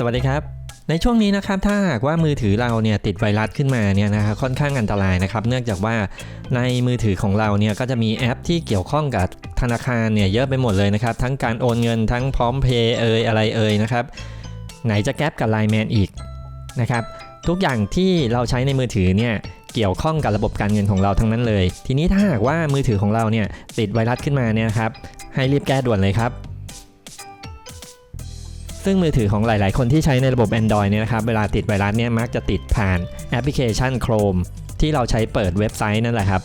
สวัสดีครับ ในช่วงนี้นะครับถ้าหากว่ามือถือเราเนี่ยติดไวรัสขึ้นมาเนี่ยนะครับค่อนข้างอันตรายนะครับ เนื่องจากว่าในมือถือของเราเนี่ยก็จะมีแอปที่เกี่ยวข้องกับธนาคารเนี่ยเยอะไปหมดเลยนะครับ ทั้งการโอนเงินทั้งพร้อมเพย์เอยอะไรเอยนะครับ ไหนจะแก๊ปกับไลน์แมนอีกนะครับทุกอย่างที่เราใช้ในมือถือเนี่ยเกี่ยวข้องกับระบบการเงินของเราทั้งนั้นเลย ทีนี้ถ้าหากว่ามือถือของเราเนี่ยติดไวรัสขึ้นมาเนี่ยครับให้รีบแก้ด่วนเลยครับ ซึ่งมือถือของหลาย ๆ คนที่ใช้ในระบบ Android เนี่ยนะครับ เวลาติดไวรัสเนี่ยมักจะติดผ่านแอปพลิเคชัน Chrome ที่เราใช้เปิดเว็บไซต์นั่นแหละครับ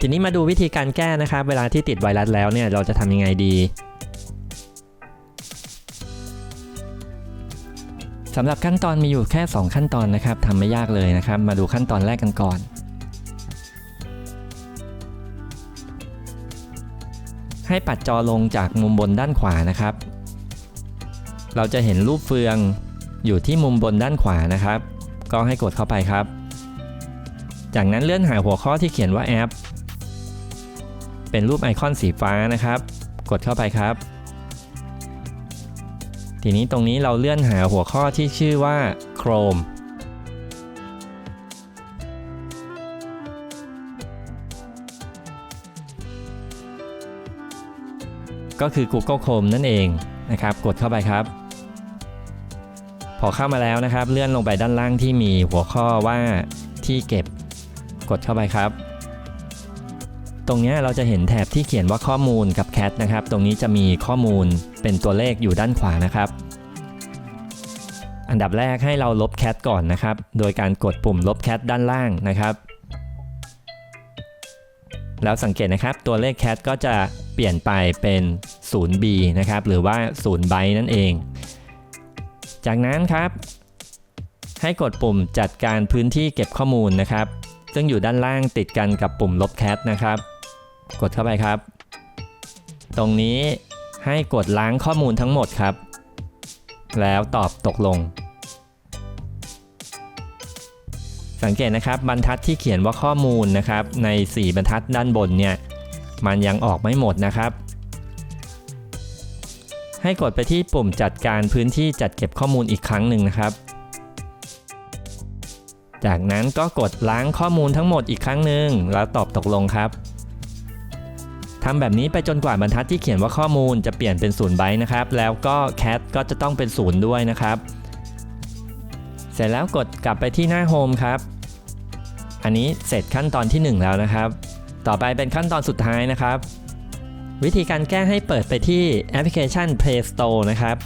ทีนี้มาดูวิธีการแก้นะครับ เวลาที่ติดไวรัสแล้วเนี่ยเราจะทำยังไงดีสำหรับขั้นตอนมีอยู่แค่ 2 ขั้นตอนนะครับทำไม่ยากเลยนะครับ มาดูขั้นตอนแรกกันก่อน ให้ปัดจอลงจากมุมบนด้านขวานะครับ เราจะเห็นรูปเฟืองอยู่ที่มุมบนด้านขวานะครับ ก็ให้กดเข้าไปครับ จากนั้นเลื่อนหาหัวข้อที่เขียนว่าแอป เป็นรูปไอคอนสีฟ้านะครับ กดเข้าไปครับ ทีนี้ตรงนี้เราเลื่อนหาหัวข้อที่ชื่อว่า Chrome ก็คือ Google Chrome นั่นเองนะครับ กดเข้าไปครับ พอเข้ามาแล้วนะครับ เลื่อนลงไปด้านล่างที่มีหัวข้อว่าที่เก็บ กดเข้าไปครับ ตรงนี้เราจะเห็นแถบที่เขียนว่าข้อมูลกับแคทนะครับ ตรงนี้จะมีข้อมูลเป็นตัวเลขอยู่ด้านขวานะครับ อันดับแรกให้เราลบแคทก่อนนะครับ โดยการกดปุ่มลบแคทด้านล่างนะครับ แล้วสังเกตนะครับตัวเลขแคทก็จะเปลี่ยนไปเป็น 0b นะครับ หรือว่า0ไบต์นั่นเอง จากนั้นครับ ให้กดปุ่มจัดการพื้นที่เก็บข้อมูลนะครับ ซึ่งอยู่ด้านล่างติดกันกับปุ่มลบแคทนะครับ กดเข้าไปครับ ตรงนี้ให้กดล้างข้อมูลทั้งหมดครับ แล้วตอบตกลง สังเกตนะครับบรรทัดที่เขียนว่าข้อมูลนะครับ ใน 4 บรรทัดด้านบนเนี่ย มันยังออกไม่หมดนะครับ ให้กดไปที่ปุ่มจัดการพื้นที่จัดเก็บข้อมูลอีกครั้งหนึ่งนะครับ จากนั้นก็กดล้างข้อมูลทั้งหมดอีกครั้งหนึ่งแล้วตอบตกลงครับทำแบบนี้ไปจนกว่าบรรทัดที่เขียนว่าข้อมูลจะเปลี่ยนเป็น0ไบต์นะครับ แล้วก็ cat ก็จะต้องเป็น0ด้วยนะครับ เสร็จแล้วกดกลับไปที่หน้าโฮมครับ อันนี้เสร็จขั้นตอนที่ 1 แล้วนะครับ ต่อไปเป็นขั้นตอนสุดท้ายนะครับ วิธีการแก้ให้เปิดไปที่แอปพลิเคชัน Play Store นะครับ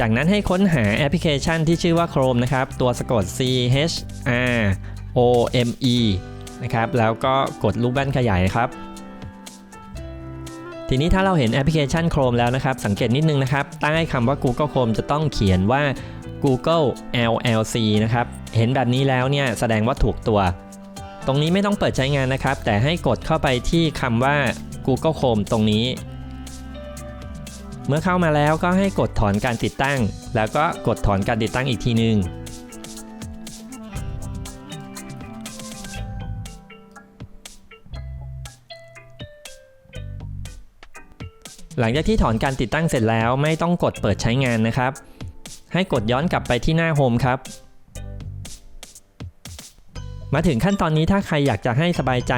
จากนั้นให้ค้นหาแอปพลิเคชันที่ชื่อว่า Chrome นะครับ ตัวสะกด C H R O M E นะครับ แล้วก็กดรูปแว่นขยายครับ ทีนี้ถ้าเราเห็นแอปพลิเคชัน Chrome แล้วนะครับ สังเกตนิดนึงนะครับ ใต้คำว่า Google Chrome จะต้องเขียนว่า Google LLC นะครับ เห็นแบบนี้แล้วเนี่ยแสดงว่าถูกตัว ตรงนี้ไม่ต้องเปิดใช้งานนะครับ แต่ให้กดเข้าไปที่คำว่า Google Chrome ตรงนี้ เมื่อเข้ามาแล้วก็ให้กดถอนการติดตั้ง แล้วก็กดถอนการติดตั้งอีกทีนึงหลังจากที่ถอนการติดตั้งเสร็จแล้วไม่ต้องกดเปิดใช้งานนะครับ ให้กดย้อนกลับไปที่หน้าโฮมครับ มาถึงขั้นตอนนี้ถ้าใครอยากจะให้สบายใจ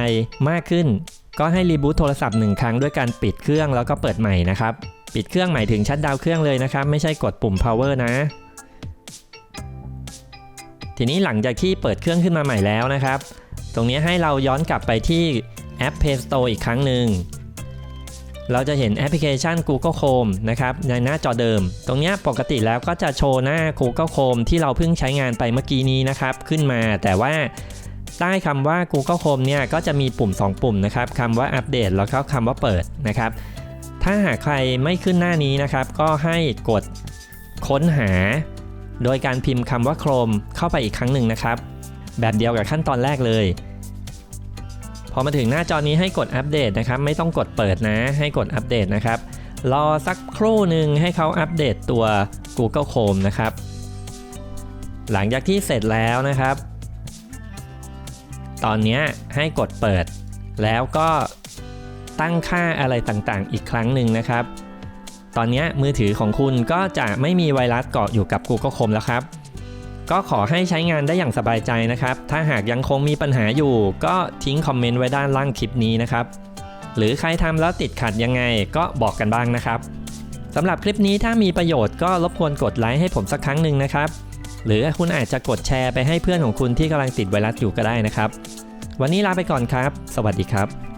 มากขึ้น ก็ให้รีบูตโทรศัพท์หนึ่งครั้งด้วยการปิดเครื่องแล้วก็เปิดใหม่นะครับ ปิดเครื่องหมายถึงชัดดาวเครื่องเลยนะครับ ไม่ใช่กดปุ่ม power นะ ทีนี้หลังจากที่เปิดเครื่องขึ้นมาใหม่แล้วนะครับ ตรงนี้ให้เราย้อนกลับไปที่แอป Play Store อีกครั้งหนึ่งเราจะเห็นแอปพลิเคชัน Google Chrome นะครับในหน้าจอเดิม ตรงนี้ปกติแล้วก็จะโชว์หน้า Google Chrome ที่เราเพิ่งใช้งานไปเมื่อกี้นี้นะครับ ขึ้นมาแต่ว่า ใต้คำว่า Google Chrome เนี่ยก็จะมีปุ่ม 2 ปุ่มนะครับคำว่าอัปเดตแล้วก็คำว่าเปิดนะครับ ถ้าหากใครไม่ขึ้นหน้านี้นะครับ ก็ให้กดค้นหา โดยการพิมพ์คำว่า Chrome เข้าไปอีกครั้งหนึ่งนะครับ แบบเดียวกับขั้นตอนแรกเลย พอมาถึงหน้าจอนี้ให้กดอัปเดตนะครับ ไม่ต้องกดเปิดนะ ให้กดอัปเดตนะครับรอสักครู่หนึ่งให้เขาอัปเดตตัว Google Chrome นะครับ หลังจากที่เสร็จแล้วนะครับ ตอนนี้ให้กดเปิด แล้วก็ตั้งค่าอะไรต่างๆ อีกครั้งหนึ่งนะครับ ตอนนี้มือถือของคุณก็จะไม่มีไวรัสเกาะอยู่กับ Google Chrome แล้วครับ ก็ขอให้ใช้งานได้อย่างสบายใจนะครับ ถ้าหากยังคงมีปัญหาอยู่ ก็ทิ้งคอมเมนต์ไว้ด้านล่างคลิปนี้นะครับ หรือใครทำแล้วติดขัดยังไงก็บอกกันบ้างนะครับสำหรับคลิปนี้ถ้ามีประโยชน์ก็รบกวนกดไลค์ให้ผมสักครั้งหนึ่งนะครับ หรือคุณอาจจะกดแชร์ไปให้เพื่อนของคุณที่กำลังติดไวรัสอยู่ก็ได้นะครับ วันนี้ลาไปก่อนครับ สวัสดีครับ